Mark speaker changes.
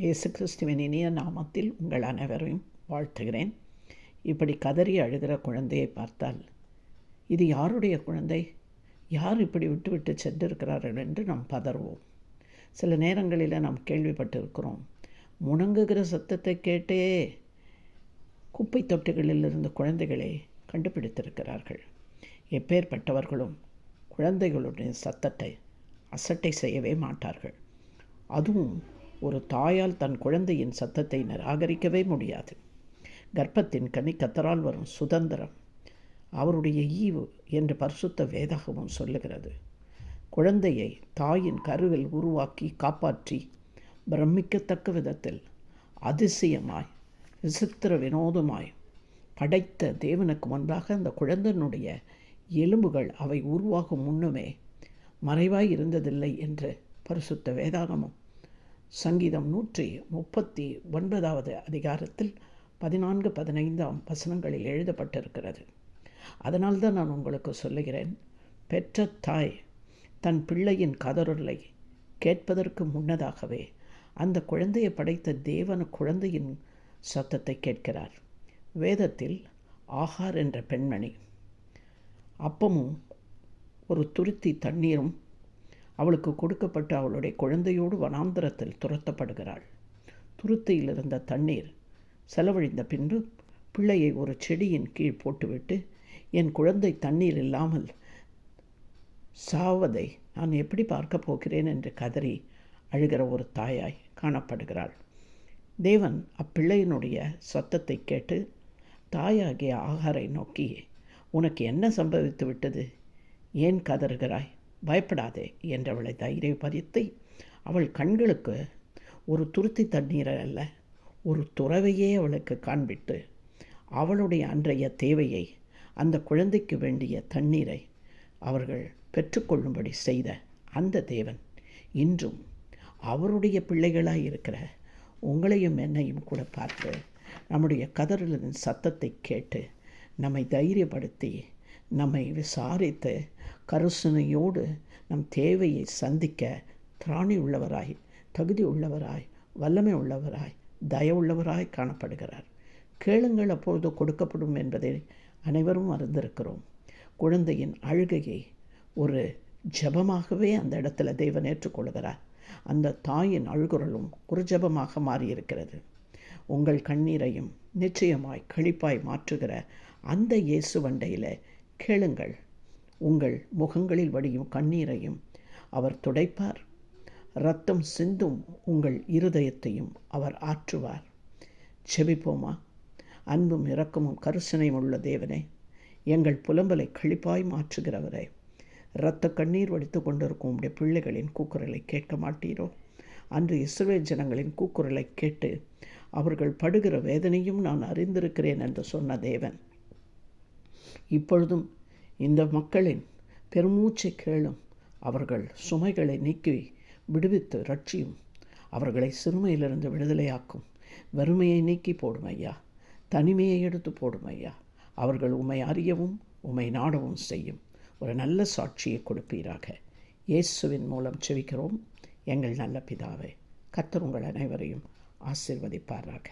Speaker 1: இயேசு கிறிஸ்துவின் இனிய நாமத்தில் உங்கள் அனைவரையும் வாழ்த்துகிறேன். இப்படி கதறி அழுகிற குழந்தையை பார்த்தால் இது யாருடைய குழந்தை? யார் இப்படி விட்டுவிட்டு சென்றிருக்கிறார்கள் என்று நாம் பதறுவோம். சில நேரங்களில் நாம் கேள்விப்பட்டிருக்கிறோம் முணங்குகிற சத்தத்தை கேட்டே குப்பை தொட்டிகளில் இருந்த குழந்தைகளை கண்டுபிடித்திருக்கிறார்கள். எப்பேற்பட்டவர்களும் குழந்தைகளுடைய சத்தத்தை அசட்டை செய்யவே மாட்டார்கள். அதுவும் ஒரு தாயால் தன் குழந்தையின் சத்தத்தை நிராகரிக்கவே முடியாது. கர்ப்பத்தின் கனி கத்தரால் வரும் சுதந்திரம் அவருடைய ஈவு என்று பரிசுத்த வேதாகமும் சொல்லுகிறது. குழந்தையை தாயின் கருவில் உருவாக்கி காப்பாற்றி பிரமிக்கத்தக்க விதத்தில் அதிசயமாய் விசித்திர வினோதமாய் படைத்த தேவனுக்கு முன்பாக அந்த குழந்தையினுடைய எலும்புகள் அவை உருவாகும் முன்னுமே மறைவாய் இருந்ததில்லை என்று பரிசுத்த வேதாகமும் சங்கீதம் நூற்றி முப்பத்தி ஒன்பதாவது அதிகாரத்தில் பதினான்கு பதினைந்தாம் வசனங்களில் எழுதப்பட்டிருக்கிறது. அதனால்தான் நான் உங்களுக்கு சொல்லுகிறேன் பெற்ற தாய் தன் பிள்ளையின் கதருளை கேட்பதற்கு முன்னதாகவே அந்த குழந்தையை படைத்த தேவன குழந்தையின் சத்தத்தை கேட்கிறார். வேதத்தில் ஆகார் என்ற பெண்மணி அப்பமும் ஒரு துருத்தி தண்ணீரும் அவளுக்கு கொடுக்கப்பட்டு அவளுடைய குழந்தையோடு வனாந்திரத்தில் துரத்தப்படுகிறாள். துருத்தியில் இருந்த தண்ணீர் செலவழிந்த பின்பு பிள்ளையை ஒரு செடியின் கீழ் போட்டுவிட்டு என் குழந்தை தண்ணீர் இல்லாமல் சாவதை நான் எப்படி பார்க்க போகிறேன்? என்று கதறி அழுகிற ஒரு தாயாய் காணப்படுகிறாள். தேவன் அப்பிள்ளையினுடைய சத்தத்தை கேட்டு தாயாகிய ஆகாரை நோக்கி உனக்கு என்ன சம்பவித்து விட்டது ஏன் கதறுகிறாய்? பயப்படாதே என்றவளை தைரியப்படுத்தி அவள் கண்களுக்கு ஒரு துருத்தி தண்ணீரை அல்ல ஒரு துறவையே அவளுக்கு காண்பிட்டு அவளுடைய அன்றைய தேவையை அந்த குழந்தைக்கு வேண்டிய தண்ணீரை அவர்கள் பெற்றுக்கொள்ளும்படி செய்த அந்த தேவன் இன்றும் அவருடைய பிள்ளைகளாக இருக்கிற உங்களையும் என்னையும் கூட பார்த்து நம்முடைய கதறலின் சத்தத்தை கேட்டு நம்மை தைரியப்படுத்தி நம்மை விசாரித்து கருசனையோடு நம் தேவையை சந்திக்க திராணி உள்ளவராய் தகுதி உள்ளவராய் வல்லமை உள்ளவராய் தயவுள்ளவராய் காணப்படுகிறார். கேளுங்கள் அப்பொழுது கொடுக்கப்படும் என்பதை அனைவரும் அறிந்திருக்கிறோம். குழந்தையின் அழுகையை ஒரு ஜபமாகவே அந்த இடத்துல தெய்வன் ஏற்றுக்கொள்கிறார். அந்த தாயின் அழுகுரலும் ஒரு ஜபமாக மாறியிருக்கிறது. உங்கள் கண்ணீரையும் நிச்சயமாய் கழிப்பாய் மாற்றுகிற அந்த இயேசு வண்டையில் கேளுங்கள். உங்கள் முகங்களில் வடியும் கண்ணீரையும் அவர் துடைப்பார். ரத்தம் சிந்தும் உங்கள் இருதயத்தையும் அவர் ஆற்றுவார். செபிப்போமா? அன்பும் இரக்கமும் கருசனையும் உள்ள தேவனே எங்கள் புலம்பலை கழிப்பாய் மாற்றுகிறவரே இரத்த கண்ணீர் வடித்து கொண்டிருக்கும் உடைய பிள்ளைகளின் கூக்குரலை கேட்க மாட்டீரோ? அன்று இஸ்ரேல் ஜனங்களின் கூக்குரலை கேட்டு அவர்கள் படுகிற வேதனையும் நான் அறிந்திருக்கிறேன் என்று சொன்ன தேவன் இப்பொழுதும் இந்த மக்களின் பெருமூச்சை கேளும் அவர்கள் சுமைகளை நீக்கி விடுவித்து ரட்சியும். அவர்களை சிறுமையிலிருந்து விடுதலையாக்கும். வறுமையை நீக்கி போடும் ஐயா. தனிமையை எடுத்து போடும் ஐயா. அவர்கள் உமை அறியவும் உமை நாடவும் செய்யும். ஒரு நல்ல சாட்சியை கொடுப்பீராக. இயேசுவின் மூலம் செவிக்கிறோம் எங்கள் நல்ல பிதாவை கத்தர் உங்கள் அனைவரையும் ஆசிர்வதிப்பாராக.